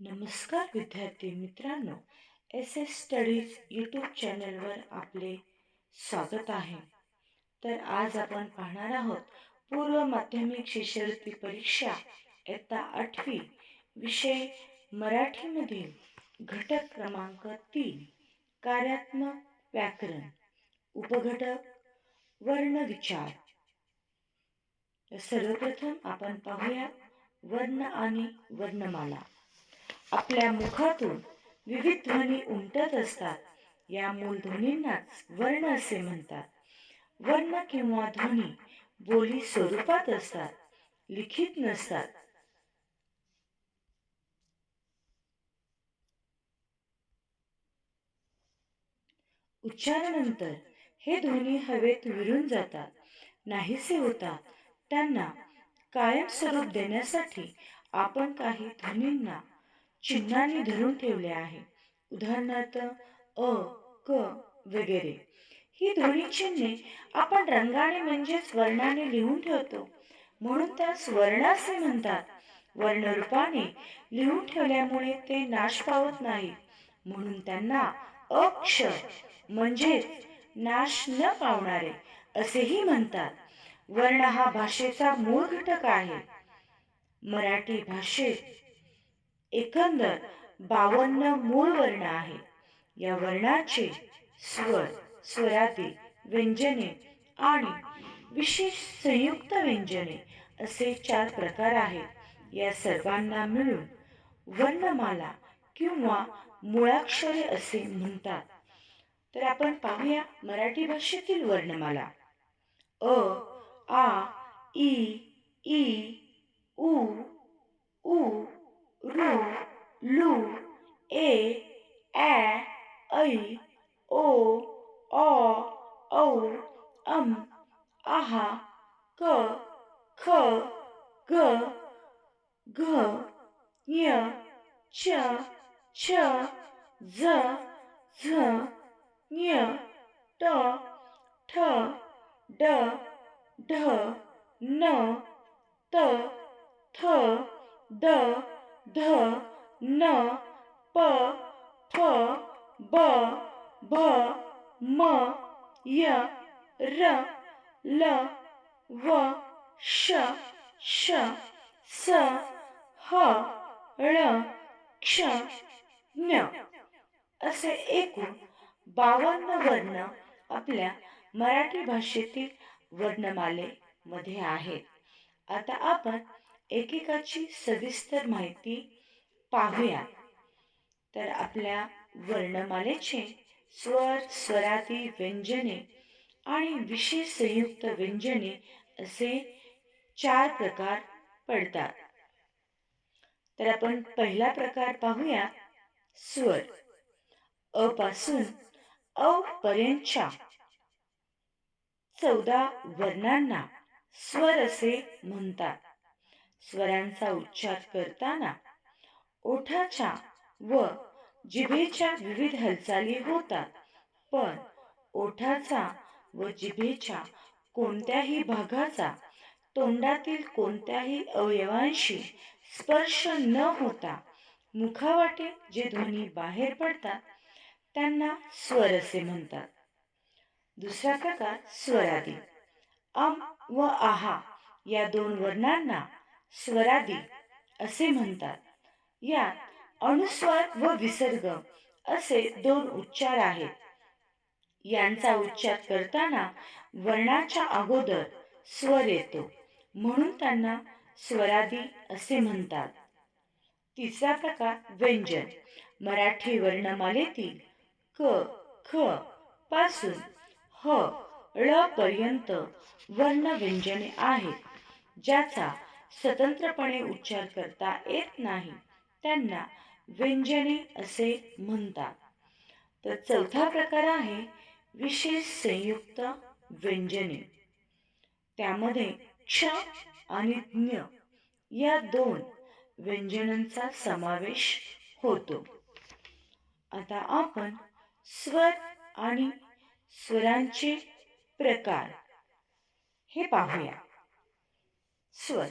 नमस्कार विद्यार्थी मित्रांनो एस एस स्टडीज यूट्यूब चॅनलवर आपले स्वागत आहे. तर आज आपण पाहणार आहोत पूर्व माध्यमिक शिष्यवृत्ती परीक्षा इयत्ता आठवी विषय मराठीमधील घटक क्रमांक तीन कार्यात्मक व्याकरण उपघटक वर्ण विचार. सर्वप्रथम आपण पाहूया वर्ण आणि वर्णमाला. आपल्या मुखातून विविध ध्वनी उमटत असतात. या मूल ध्वनींनाच वर्ण असे म्हणतात. वर्ण किंवा ध्वनी बोली स्वरूपात असतात लिखित नसतात. उच्चारानंतर हे ध्वनी हवेत विरून जातात. नाहीसे होतात. त्यांना कायमस्वरूप देण्यासाठी आपण काही ध्वनींना चिन्हांनी धरून ठेवले आहे. उदाहरणार्थ अ क वगैरे. ही ध्वनी चिन्हे आपण रंगाने म्हणजेच वर्णाने लिहून ठेवतो. म्हणून त्यास वर्ण असे म्हणतात. वर्णरूपाने लिहून ठेवल्यामुळे ते नाश पावत नाही. म्हणून त्यांना अक्षर म्हणजे नाश न पावणारे असेही म्हणतात. वर्ण हा भाषेचा मूळ घटक आहे. मराठी भाषेत एकंदर बावन्न मूळ वर्ण आहे या वर्णाचे स्वर स्वरातील व्यंजने आणि विशेष संयुक्त व्यंजने असे चार प्रकार आहेत. या सर्वांना मिळून वर्णमाला किंवा मुळाक्षरे असे म्हणतात. तर आपण पाहूया मराठी भाषेतील वर्णमाला. अ आ ई ई उ Cha, cha, za, za, ya, ta, ta, da, da, na, ta, ta, da, da, na, pa, pa, ba, ch ch z z ny t t d d n t t d d n p p b b m y r l v sh sh ra. क्ष न असे एकूण बावन्न वर्ण आपल्या मराठी भाषेतील वर्णमालेमध्ये आहेत. आता आपण एकेकाची सविस्तर माहिती पाहूया. तर आपल्या वर्णमालेचे स्वर स्वराती व्यंजने आणि विशेष संयुक्त व्यंजने असे चार प्रकार पडतात. तर आपण पहिला प्रकार पाहूया. स्वर. अ पासून अ पर्यंतच्या. चौदा वर्णांना स्वर असे म्हणतात. स्वरांचा उच्चार करताना ओठाच्या व जिभेच्या विविध हालचाली होतात. पण ओठाचा व जिभेच्या कोणत्याही भागाचा तोंडातील कोणत्याही अवयवांशी स्पर्श न होता मुखावाटे जे ध्वनी बाहेर पडतात त्यांना स्वर असे म्हणतात. दुसरा प्रकार स्वरादी. अम व आहा या दोन वर्णांना स्वरादी असे म्हणतात. यात अनुस्वार व विसर्ग असे दोन उच्चार आहेत. यांचा उच्चार करताना वर्णाच्या अगोदर स्वर येतो म्हणून त्यांना स्वरादी असे म्हणतात. तिसरा प्रकार व्यंजन. मराठी वर्णमालेतील क ख पासून ह ळ पर्यंत वर्ण व्यंजने आहेत. ज्याचा स्वतंत्रपणे उच्चार करता येत नाही त्यांना व्यंजने असे म्हणतात. तर चौथा प्रकार आहे विशेष संयुक्त व्यंजने. त्यामध्ये क्ष आणि ज्ञ या दोन व्यंजनांचा समावेश होतो. आता आपण स्वर आणि स्वरांचे प्रकार हे पाहूया. स्वर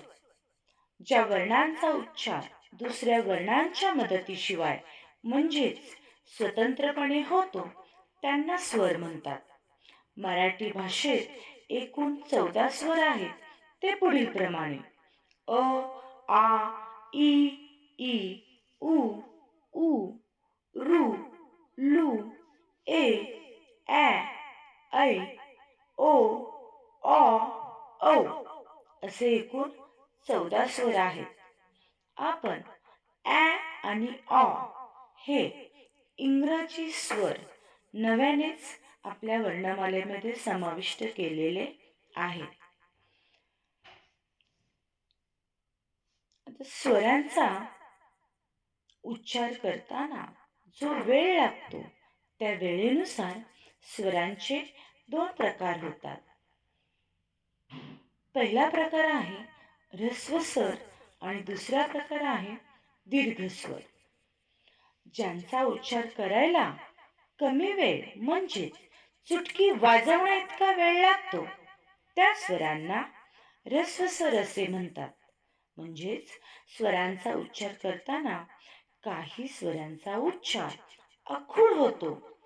ज्या वर्णांचा उच्चार दुसऱ्या वर्णांच्या मदतीशिवाय म्हणजेच स्वतंत्रपणे होतो त्यांना स्वर म्हणतात. मराठी भाषेत एकूण चौदा स्वर आहेत. ते पुढील प्रमाणे अ आ ई ई उ उ रु लू ए ॲ ऐ ओ ऑ औ असे एकूण चौदा स्वर आहेत. आपण ॲ आणि ऑ हे इंग्रजी स्वर नव्यानेच आपल्या वर्णमालेमध्ये समाविष्ट केलेले आहेत. म्हणजे स्वरांचा उच्चार करताना जो वेळ लागतो त्या वेळेनुसार स्वरांचे दोन प्रकार होतात. पहिला प्रकार आहे ह्रस्व स्वर आणि दुसरा प्रकार आहे दीर्घ स्वर ज्यांचा उच्चार करायला कमी वेळ म्हणजे चुटकी वाजवण्या इतका वेळ लागतो त्या स्वरांना ह्रस्व स्वर असे म्हणतात. म्हणजेच स्वरांचा उच्चार करताना काही स्वरांचा उच्चार अखूड होतो.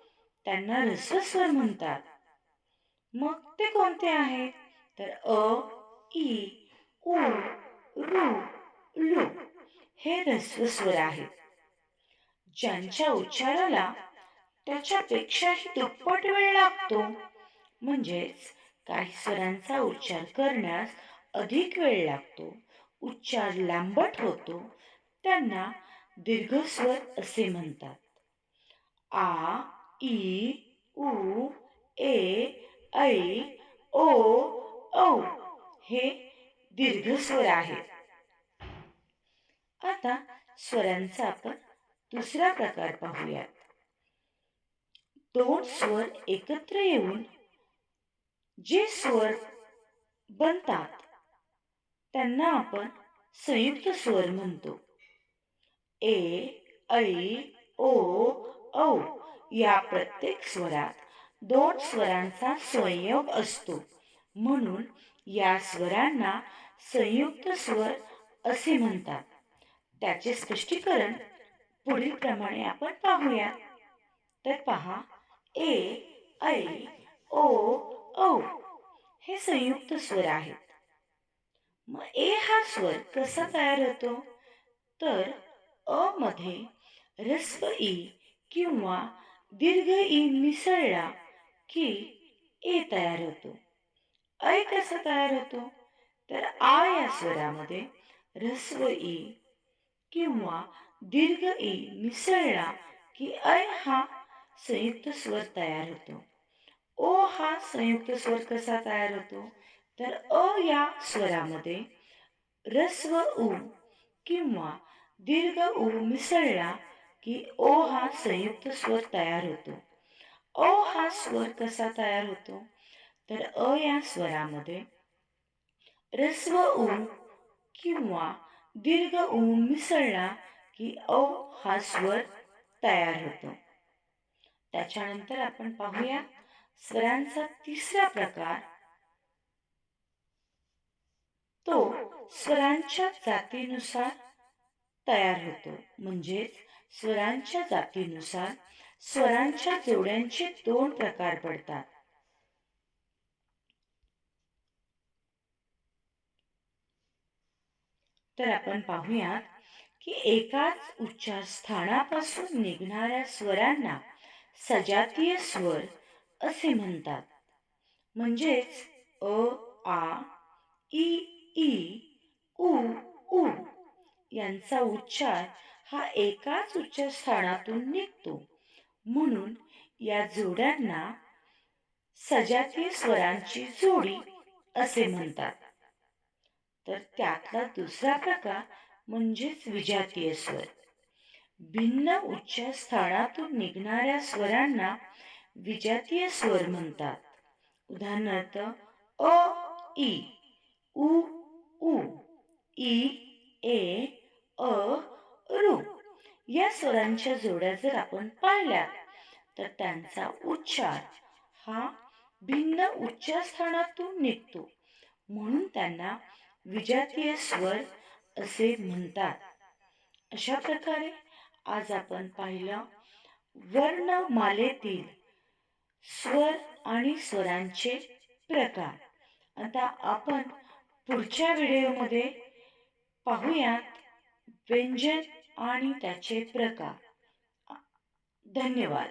त्यांना रसस्वर म्हणतात. मग ते कोणते आहेत? तर अ ई उ रू लू हे रसस्वर आहेत. ज्यांच्या उच्चाराला त्याच्यापेक्षाही दुप्पट वेळ लागतो. म्हणजेच काही स्वरांचा उच्चार करण्यास अधिक वेळ लागतो. उच्चार लांबट होतो त्यांना दीर्घस्वर असे म्हणतात. आ ई उ ए ऐ ओ औ हे दीर्घस्वर आहेत आता स्वरांचा आपण दुसरा प्रकार पाहूयात. दोन स्वर एकत्र येऊन जे स्वर बनतात त्यांना आपण संयुक्त स्वर म्हणतो. ए ऐ ओ औ या प्रत्येक स्वरात दोन स्वरांचा संयोग असतो. म्हणून या स्वरांना संयुक्त स्वर असे म्हणतात. त्याचे स्पष्टीकरण पुढील प्रमाणे आपण पाहूया. तर पहा ए ऐ ओ औ हे संयुक्त स्वर आहेत. मग ए हा स्वर कसा तयार होतो? तर अ मध्ये रस्व ई किंवा दीर्घ ई मिसळला की ए तयार होतो. ऐ कसा तयार होतो? तर आ या स्वरामध्ये रस्व ई किंवा दीर्घ ई मिसळला की ऐ हा संयुक्त स्वर तयार होतो. ओ हा संयुक्त स्वर कसा तयार होतो? तर अ या स्वरामध्ये रस्व उ किंवा दीर्घ उ मिसळला की ओ हा संयुक्त स्वर तयार होतो. ओ हा स्वर कसा तयार होतो? तर अ या स्वरामध्ये रस्व उ किंवा दीर्घ उ मिसळला की ओ हा स्वर तयार होतो. त्याच्यानंतर आपण पाहूया स्वरांचा तिसरा प्रकार तो स्वरांच्या जातीनुसार तयार होतो. म्हणजेच स्वरांच्या जातीनुसार स्वरांच्या जोड्यांचे दोन प्रकार पडतात. तर आपण पाहूयात की एकाच उच्चार स्थानापासून निघणाऱ्या स्वरांना सजातीय स्वर असे म्हणतात. म्हणजेच अ आ ई ई उ उ यांचा उच्चार हा एकाच उच्चार निघतो. म्हणून या जोड्यांना सजातीय स्वरांची जोडी असे म्हणतात. तर त्यातला दुसरा प्रकार म्हणजेच विजातीय स्वर. भिन्न उच्च स्थानातून निघणाऱ्या स्वरांना विजातीय स्वर म्हणतात. उदाहरणार्थ अ ई उ उ ई ए अ रु या स्वरांच्या जोड्या जर आपण पाहिल्या तर त्यांचा उच्चार हा भिन्न उच्चारस्थानातून निघतो. म्हणून त्यांना विजातीय स्वर असे म्हणतात. अशा प्रकारे आज आपण पाहिलं वर्णमालेतील स्वर आणि स्वरांचे प्रकार. आता आपण पुढच्या व्हिडिओमध्ये पाहूयात व्यंजन आणि त्याचे प्रकार. धन्यवाद.